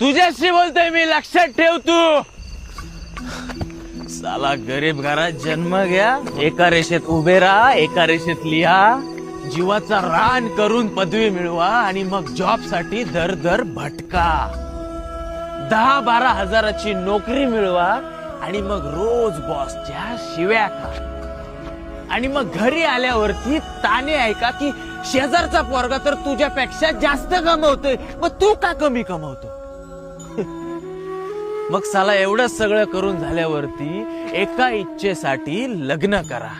तुझ्याशी बोलतोय मी लक्षात ठेव तू. साला गरीब घरात जन्म घ्या एका रेषेत उभे राहा एका रेषेत लिहा. जीवाचा रान करून पदवी मिळवा आणि मग जॉबसाठी दर दर भटका. दहा बारा हजाराची नोकरी मिळवा आणि मग रोज बॉसच्या शिव्या खा. आणि मग घरी आल्यावरती ताने ऐका की शेजारचा पोरगा तर तुझ्यापेक्षा जास्त कमवतोय. मग तू का कमी कमवतो? मग साला एवढं सगळं करून झाल्यावरती एका इच्छेसाठी लग्न करा.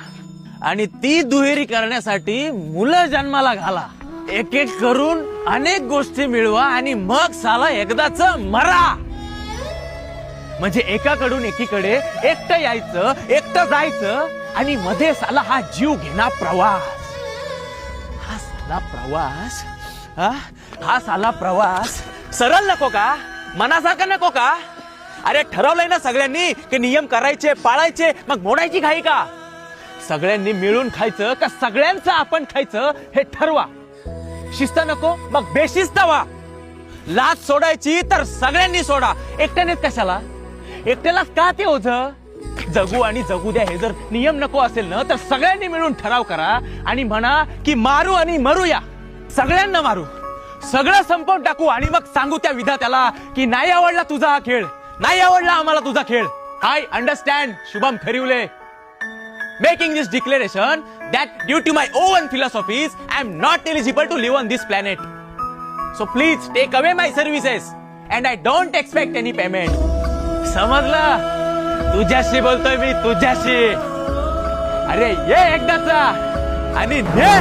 आणि ती दुहेरी करण्यासाठी मुलं जन्माला घाला. एक एक करून अनेक गोष्टी मिळवा आणि मग साला एकदाच मरा. म्हणजे एकाकडून एकीकडे एकटं यायचं एकटं जायचं आणि मध्ये साला हा जीव घेणार प्रवास. हा साला प्रवास हा? हा साला प्रवास. सरळ नको का? मनासारखा नको का? अरे ठरवलंय ना सगळ्यांनी की नियम करायचे पाळायचे मग मोडायची घाई का? सगळ्यांनी मिळून खायचं का सगळ्यांचं आपण खायचं हे ठरवा. शिस्त नको मग बेशिस्त व्हा. लाच सोडायची तर सगळ्यांनी सोडा. एकट्याने कशाला? एकट्यालाच का ते ओझ? जगू आणि जगू द्या हे जर नियम नको असेल ना तर सगळ्यांनी मिळून ठराव करा आणि म्हणा की मारू आणि मरूया. सगळ्यांना मारू. सगळं संपवून टाकू आणि मग सांगू त्या विधात्याला की नाही आवडला तुझा हा खेळ. नाही आवडला आम्हाला तुझा खेळ. I understand Shubham Kharivale. Making this declaration that due to my own philosophies I am not eligible to live on this planet so please take away my services and I don't expect any payment समजलं? तुझ्याशी बोलतोय मी तुझ्याशी. अरे ये एकदाचा. आणि ये